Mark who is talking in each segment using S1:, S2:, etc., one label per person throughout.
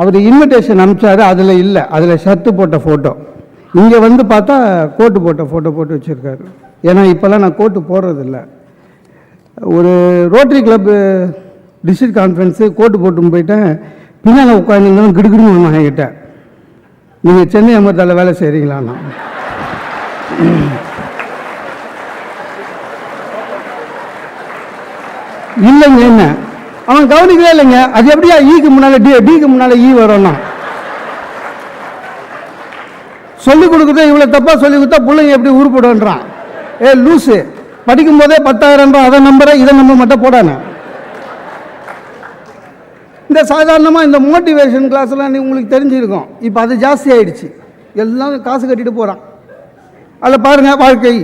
S1: அவர் invitation அனுப்பிச்சாரு அதில் இல்லை. அதில் ஷர்ட்டு போட்ட ஃபோட்டோ இங்கே வந்து பார்த்தா கோட்டு போட்ட ஃபோட்டோ போட்டு வச்சுருக்காரு. ஏன்னா இப்போல்லாம் நான் கோட்டு போடுறதில்ல. ஒரு rotary club district conference coat போட்டுன்னு போயிட்டேன். பின்னால் உட்காந்துருந்தாலும் கிடுகிடுன்னு நான் என்கிட்ட. நீங்கள் சென்னை அமிர்தாவில் வேலை செய்கிறீங்களாண்ணா இல்லைங்க என்ன? அவன் கவனிக்கவே இல்லைங்க. அது எப்படியா e ஈக்கு முன்னால டி டிக்கு முன்னால ஈ வரும்னா? சொல்லிக் கொடுக்குறத இவ்வளோ தப்பாக சொல்லி கொடுத்தா பிள்ளைங்க எப்படி உருப்படுன்றான் ஏ லூஸு படிக்கும் போதே பத்தாயிரம் அதை நம்புற இதை நம்ப மட்டும் போடானே. இந்த சாதாரணமாக இந்த மோட்டிவேஷன் கிளாஸ்லாம் நீ உங்களுக்கு தெரிஞ்சிருக்கும். இப்போ அது ஜாஸ்தி ஆயிடுச்சு. எல்லாம் காசு கட்டிட்டு போகிறான் அதில் பாருங்கள் வாழ்க்கை.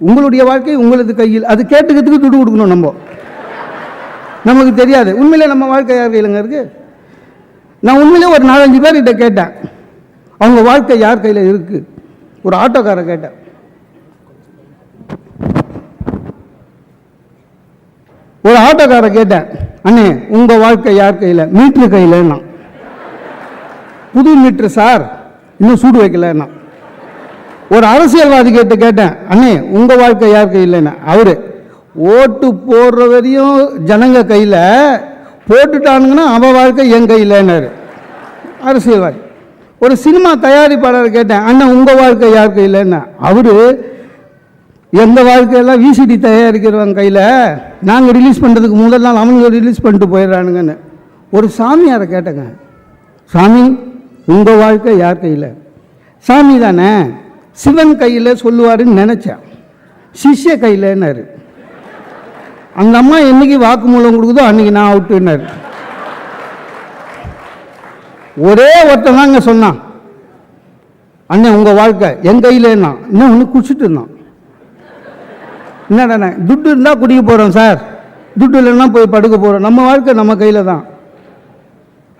S1: உங்களுடைய வாழ்க்கை உங்களது கையில். அது கேட்டுக்கிறதுக்கு துட்டு கொடுக்கணும் நம்ம. நமக்கு தெரியாது. உண்மையிலே நம்ம வாழ்க்கை யார் கையிலங்க இருக்கு? நான் உண்மையிலே ஒரு நாலஞ்சு பேர்கிட்ட கேட்டேன். அவங்க வாழ்க்கை யார் கையில் இருக்கு? ஒரு ஆட்டோக்காரை கேட்டேன். ஒரு ஆட்டோக்காரை கேட்டேன். அண்ணே உங்கள் வாழ்க்கை யார் கையில்? மீட்ரு கையிலன்னா. புது மீட்ரு சார் இன்னும் சூடு வைக்கலன்னா. ஒரு அரசியல்வாதி கேட்டு கேட்டேன். அண்ணே உங்கள் வாழ்க்கை யார் கையிலன்னா. அவரு ஓட்டு போடுற வரையும் ஜனங்க கையில் போட்டுட்டானுங்கன்னா அவன் வாழ்க்கை என் கையில்னாரு அரசியல்வாதி. ஒரு சினிமா தயாரிப்பாளர் கேட்டேன் அண்ணன் உங்கள் வாழ்க்கை யார் கையில்னா அவர் எந்த வாழ்க்கையெல்லாம் விசிடி தயாரிக்கிறவங்க கையில் நாங்கள் ரிலீஸ் பண்ணுறதுக்கு முதல் நாள் அவங்க ரிலீஸ் பண்ணிட்டு போயிடுறானுங்கன்னு. ஒரு சாமியாரை கேட்டேங்க. சாமி உங்கள் வாழ்க்கை யார் கையில்? சாமி தானே சிவன் கையில் சொல்லுவாருன்னு நினச்சேன். சிஷ்ய கையிலன்னாரு அந்த அம்மா என்னைக்கு வாக்குமூலம் கொடுக்குதோ அன்னைக்கு நான் அவுட்டுன்னாரு ஒரே ஒருத்தன் தாங்க சொன்னான். அண்ணன் உங்கள் வாழ்க்கை என் கையிலன்னா இன்னும் ஒன்று குடிச்சிட்டு இருந்தான். என்னடா துட்டு இருந்தால் குடிக்க போகிறோம் சார். துட்டு இல்லைன்னா போய் படுக்க போகிறோம் நம்ம வாழ்க்கை நம்ம கையில் தான்.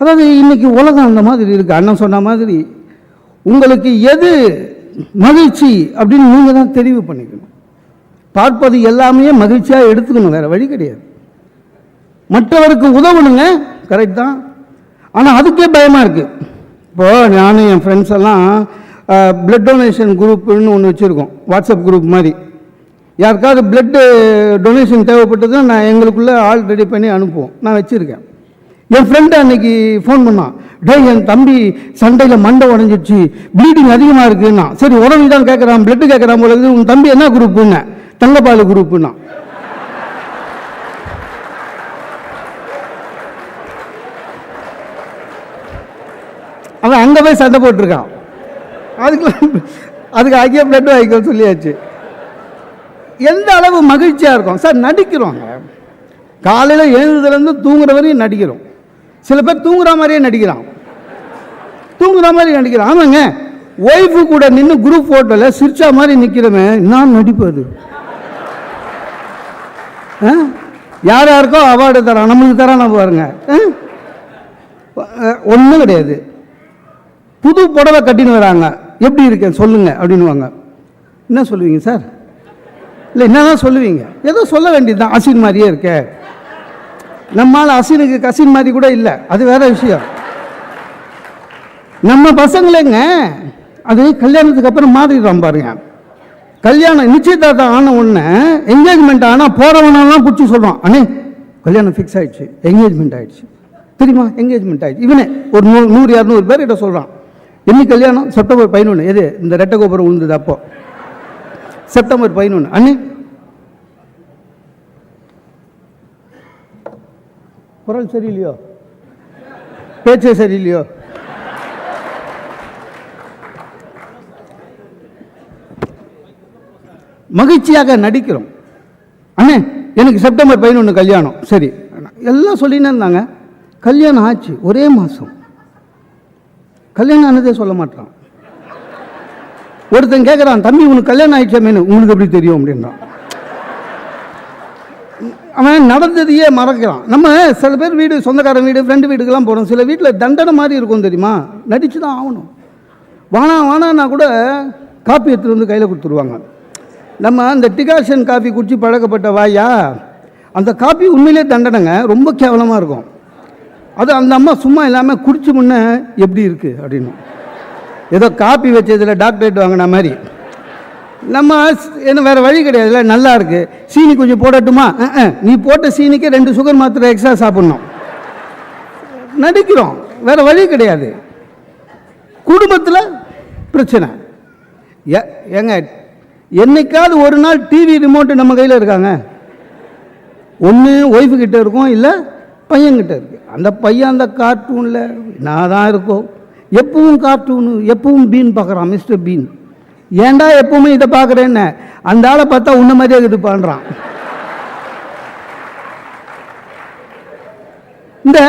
S1: அதாவது இன்னைக்கு உலகம் அந்த மாதிரி இருக்குது அண்ணன் சொன்ன மாதிரி உங்களுக்கு எது மகிழ்ச்சி அப்படின்னு நீங்கள் தான் தெரிவு பண்ணிக்கணும். பார்ப்பது எல்லாமே மகிழ்ச்சியாக எடுத்துக்கணும் வேறு வழி கிடையாது. மற்றவருக்கு உதவணுங்க கரெக்ட் தான். ஆனால் அதுக்கே பயமாக இருக்குது இப்போது நானும் என் ஃப்ரெண்ட்ஸ் எல்லாம் பிளட் டொனேஷன் குரூப்புன்னு ஒன்று வச்சுருக்கோம் வாட்ஸ்அப் குரூப் மாதிரி. யாருக்காவது பிளட்டு டொனேஷன் தேவைப்பட்டதுன்னா நான் எங்களுக்குள்ளே ஆள் ரெடி பண்ணி அனுப்புவோம். நான் வச்சுருக்கேன். என் ஃப்ரெண்டு அன்னைக்கு ஃபோன் பண்ணான் டேய் என் தம்பி சண்டையில் மண்டை உடஞ்சிடுச்சு ப்ளீடிங் அதிகமாக இருக்குன்னா. சரி உடனே தான் கேட்குறான் பிளட்டு கேட்குறான் போல இருக்குது. உன் தம்பி என்ன குரூப்புன்னு தங்கப்பால் குரூப்புன்னா. அவன் அங்கே போய் சண்டை போட்டிருக்கான். அதுக்கு அதுக்கு ஐக்கிய பிளட் வாங்கிக்க சொல்லியாச்சு. எந்த அளவு மகிழ்ச்சியாக இருக்கும்? சார் நடிக்கிறோங்க காலையில் எழுந்ததுலேருந்து தூங்குற வரையும் நடிக்கிறோம். சில பேர் தூங்குற மாதிரியே நடிக்கிறான். தூங்குற மாதிரி நடிக்கிறான். ஆமாங்க. ஒய்ஃபு கூட நின்று குரூப் ஃபோட்டோவில் சிரிச்சா மாதிரி நிற்கிறவன் நான் நடிப்பது யார் யாருக்கோ அவார்டு தரான் நம்மளுக்கு தரான பாருங்க. ஒன்றும் கிடையாது. புது புடவை கட்டின்னு வராங்க. எப்படி இருக்கேன்? சொல்லுங்க. அப்படின்னுவாங்க. என்ன சொல்லுவீங்க சார் இல்லை என்னதான் சொல்லுவீங்க? ஏதோ சொல்ல வேண்டியது தான் அசின் மாதிரியே இருக்க. நம்மால் அசினுக்கு கசின் மாதிரி கூட இல்லை. அது வேற விஷயம். நம்ம பசங்களேங்க அது கல்யாணத்துக்கு அப்புறம் மாறிடுறோம் பாருங்க. கல்யாணம் நிச்சயதார்த்தம் ஆன உடனே என்கேஜ்மெண்ட் ஆனால் போகிறவனெல்லாம் பிடிச்சி சொல்கிறான் அண்ணே கல்யாணம் ஃபிக்ஸ் ஆகிடுச்சு என்கேஜ்மெண்ட் ஆகிடுச்சு தெரியுமா? என்கேஜ்மெண்ட் ஆகிடுச்சு இவனே ஒரு நூறு நூறு இரநூறு பேர் கிட்ட சொல்கிறான் இன்னி கல்யாணம்? செப்டம்பர் பதினொன்று எது? இந்த ரெட்டை கோபுரம் விழுந்தது அப்போ. செப்டம்பர் பதினொன்று அண்ணே. குரல் சரியில்லையோ? பேச்சே சரியில்லையோ? மகிழ்ச்சியாக நடிக்கிறோம். அண்ணே எனக்கு செப்டம்பர் பதினொன்று கல்யாணம். சரி. எல்லாம் சொல்லினே இருந்தாங்க. கல்யாணம் ஆச்சு ஒரே மாதம் கல்யாணம் ஆனதே சொல்ல மாட்டான். ஒருத்தன் கேட்குறான் தம்பி உனக்கு கல்யாணம் ஆயிடுச்சாமேனு உனக்கு எப்படி தெரியும்? அப்படின்றான். அவன் நடந்ததையே மறக்கிறான். நம்ம சில பேர் வீடு சொந்தக்காரன் வீடு ஃப்ரெண்டு வீட்டுக்கெல்லாம் போகிறோம் சில வீட்டில் தண்டனை மாதிரி இருக்கும் தெரியுமா? நடிச்சு தான் ஆகணும். வானா வானான்னா கூட காப்பி எடுத்துகிட்டு வந்து கையில் கொடுத்துருவாங்க. நம்ம அந்த டிகாஷன் காஃபி குடித்து பழக்கப்பட்ட வாயா? அந்த காப்பி உண்மையிலே தண்டனைங்க. ரொம்ப கேவலமாக இருக்கும். அது அந்த அம்மா சும்மா இல்லாமல் குடிச்சு முன்ன எப்படி இருக்குது அப்படின்னு. ஏதோ காப்பி வச்சதில் டாக்டரேட் வாங்கின மாதிரி. நம்ம என்ன வேறு வழி கிடையாதுல்ல? நல்லா இருக்குது சீனி கொஞ்சம் போடட்டுமா? நீ போட்ட சீனிக்கு ரெண்டு சுகர் மாத்திரை எக்ஸ்ட்ரா சாப்பிட்ணும். நடிக்கிறோம். வேறு வழி கிடையாது. குடும்பத்தில் பிரச்சனை. ஏ- ஏங்க என்னைக்காவது ஒரு நாள் டிவி ரிமோட்டு நம்ம கையில் இருக்காங்க. ஒன்று ஒய்ஃபு கிட்டே இருக்கும் இல்லை பையன்கிட்ட இருக்கு. அந்த பையன் அந்த கார்ட்டூனில் நான் தான் இருக்கோம் எப்பவும் கார்ட்டூனு எப்பவும் பீன் பார்க்குறான் மிஸ்டர் பீன் ஏன்டா எப்பவுமே இதை பார்க்குறேன்னு? அந்த ஆளை பார்த்தா உன்ன மாதிரியே இது பண்ணுறான் இந்த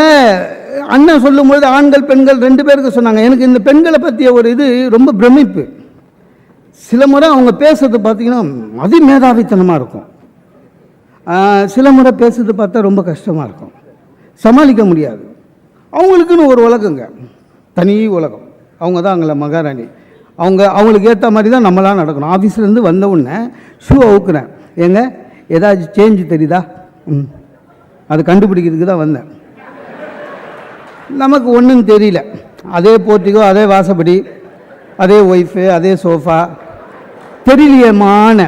S1: அண்ணன் சொல்லும்பொழுது ஆண்கள் பெண்கள் ரெண்டு பேருக்கு சொன்னாங்க. எனக்கு இந்த பெண்களை பற்றிய ஒரு இது ரொம்ப பிரமிப்பு. சில முறை அவங்க பேசுறது பார்த்தீங்கன்னா அதிமேதாவித்தனமாக இருக்கும். சில முறை பேசுறது பார்த்தா ரொம்ப கஷ்டமாக இருக்கும். சமாளிக்க முடியாது. அவங்களுக்குன்னு ஒரு உலகங்க. தனி உலகம். அவங்க தான் அங்கே மகாராணி. அவங்க அவங்களுக்கு ஏற்ற மாதிரி தான் நம்மளாம் நடக்கணும். ஆஃபீஸ்லேருந்து வந்த உடனே ஷூ அவுக்குறேன் ஏங்க ஏதாச்சும் சேஞ்ச் தெரியுதா? ம். அது கண்டுபிடிக்கிறதுக்கு தான் வந்தேன். நமக்கு ஒன்றும் தெரியல. அதே போர்ட்டிகோ அதே வாசப்படி அதே ஒய்ஃபு அதே சோஃபா பெரியமான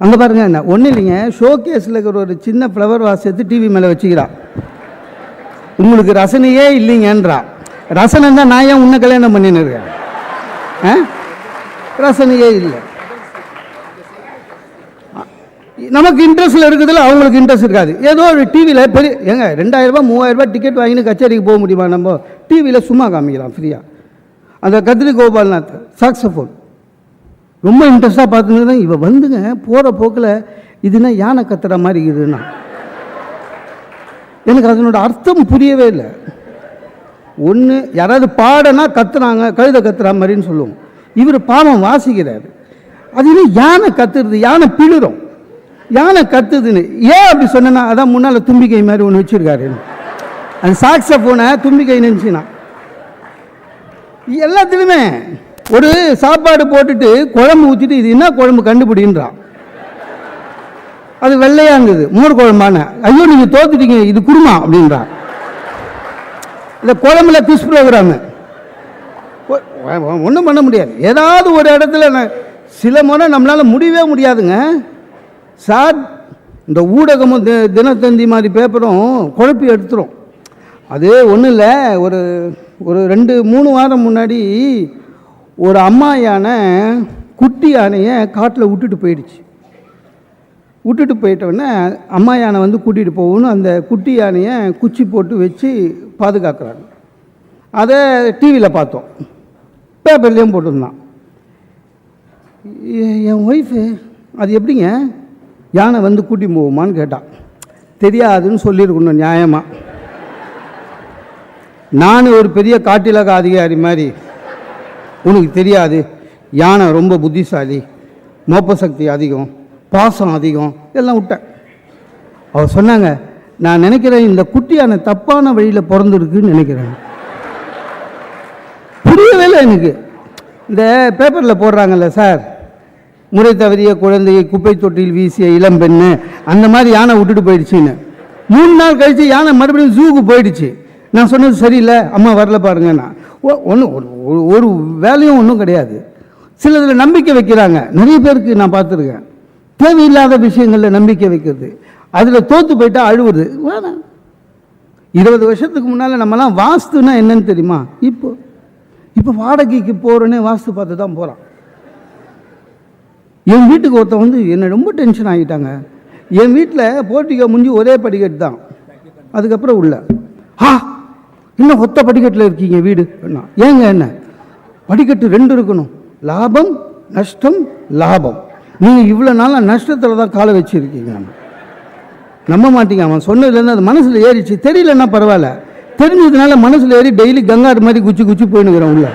S1: அங்கே பாருங்க என்ன ஒன்றும் இல்லைங்க ஷோ கேஸில் இருக்கிற ஒரு சின்ன ஃப்ளவர் வாஸ் எடுத்து டிவி மேலே வச்சுக்கிறான் உங்களுக்கு ரசனையே இல்லைங்கன்றா. ரசனை தான் நான் ஏன் உன்னை கல்யாணம் பண்ணின்னு இருக்கேன்? ஆ? ரசனையே இல்லை. நமக்கு இன்ட்ரெஸ்ட்ல இருக்குதுல அவங்களுக்கு இன்ட்ரெஸ்ட் இருக்காது. ஏதோ ஒரு டிவியில் பெரிய ஏங்க ரெண்டாயிரம் ரூபாய் மூவாயிரம் ரூபாய் டிக்கெட் வாங்கின்னு கச்சேரிக்கு போக முடியுமா நம்ம? டிவியில் சும்மா காமிக்கலாம் ஃப்ரீயாக அந்த கத்ரி கோபால்நாத் சாக்ஸஃபோன் ரொம்ப இன்ட்ரெஸ்டாக பார்த்துன்னு இவ வந்துங்க போகிற போக்கில் இதுனா யானை கத்துற மாதிரி இருக்குதுன்னா. எனக்கு அதனோட அர்த்தம் புரியவே இல்லை. ஒன்று யாராவது பாடனா கத்துறாங்க கழுத கத்துற மாதிரின்னு சொல்லுவோம். இவர் பாவம் வாசிக்கிறாரு. அது இன்னும் யானை கத்துறது? யானை பிழுறோம் யானை கத்துதுன்னு. ஏன் அப்படி சொன்னேன்னா அதான் முன்னால் தும்பிக்கை மாதிரி ஒன்று வச்சிருக்காரு. அந்த சாக்ஸ போன தும்பிக்கை நினச்சினா. எல்லாத்துலேயுமே ஒரு சாப்பாடு போட்டுட்டு குழம்பு ஊற்றிட்டு இது என்ன குழம்பு கண்டுபிடின்றான் அது வெள்ளையா இருந்தது மோர் குழம்பான. ஐயோ நீங்க தோத்துட்டீங்க. இது குருமா அப்படின்றான் இந்த குழம்புல பிஸ் ப்ரோக்ராமு ஒன்றும் பண்ண முடியாது. ஏதாவது ஒரு இடத்துல நான் சில முறை நம்மளால முடியவே முடியாதுங்க. சார் இந்த ஊடகமும் தி- தினத்தந்தி மாதிரி பேப்பரும் குழப்பி எடுத்துரும். அது ஒன்றும் இல்லை ஒரு ஒரு ரெண்டு மூணு வாரம் முன்னாடி ஒரு அம்மா யானை குட்டி யானையை காட்டில் விட்டுட்டு போயிடுச்சு. விட்டுட்டு போயிட்டோடனே அம்மா யானை வந்து கூட்டிகிட்டு போகணும் அந்த குட்டி யானையை குச்சி போட்டு வச்சு பாதுகாக்கிறாங்க. அதை டிவியில் பார்த்தோம். பேப்பர்லேயும் போட்டிருந்தான். என் ஒய்ஃபு அது எப்படிங்க? யானை வந்து கூட்டி போகுமான்னு கேட்டான் தெரியாதுன்னு சொல்லியிருக்கணும் நியாயமாக நான் ஒரு பெரிய காட்டிலக அதிகாரி மாதிரி உனக்கு தெரியாது. யானை ரொம்ப புத்திசாலி. மோப்ப சக்தி அதிகம். பாசம் அதிகம். எல்லாம் விட்டேன். அவர் சொன்னாங்க நான் நினைக்கிறேன் இந்த குட்டி யானை தப்பான வழியில் பிறந்துருக்குன்னு நினைக்கிறேன். புரியவே இல்லை எனக்கு. இந்த பேப்பரில் போடுறாங்கல்ல சார் முறை தவறிய குழந்தையை குப்பை தொட்டியில் வீசிய இளம்பெண்ணு அந்த மாதிரி யானை விட்டுட்டு போயிடுச்சுன்னு. மூணு நாள் கழித்து யானை மறுபடியும் ஜூக்கு போயிடுச்சு. நான் சொன்னது சரியில்லை. அம்மா வரல பாருங்க நான். ஒன்றும் ஒரு வேலையும் ஒன்றும் கிடையாது. சிலதில் நம்பிக்கை வைக்கிறாங்க. நிறைய பேருக்கு நான் பார்த்துருக்கேன். தேவையில்லாத விஷயங்களில் நம்பிக்கை வைக்கிறது. அதில் தோற்று போயிட்டா அழுவுது வேணாம் இருபது வருஷத்துக்கு முன்னால் நம்மலாம் வாஸ்துன்னா என்னன்னு தெரியுமா? இப்போ. இப்போ வாடகைக்கு போகிறோன்னே வாஸ்து பார்த்து தான் போகிறான் என் வீட்டுக்கு ஒருத்தன் வந்து என்னை ரொம்ப டென்ஷன் ஆகிட்டாங்க. என் வீட்டில் போர்ட்டிகோ முடிஞ்சு ஒரே படிக்கட்டு தான். அதுக்கப்புறம் உள்ள. ஆ இன்னும் ஒத்த படிக்கட்டில் இருக்கீங்க வீடு? என்ன? ஏங்க என்ன? படிக்கட்டு ரெண்டு இருக்கணும். லாபம் நஷ்டம் லாபம். நீங்கள் இவ்வளோ நாளாக நஷ்டத்தில் தான் காலை வச்சுருக்கீங்க. நம்ப மாட்டீங்க அவன். சொன்னதுலேருந்து அது மனசில் ஏறிச்சு தெரியலன்னா பரவாயில்ல. தெரிஞ்சதுனால மனசில் ஏறி டெய்லி கங்காரு மாதிரி குச்சி குச்சி போயினுக்கிறேன் உள்ள.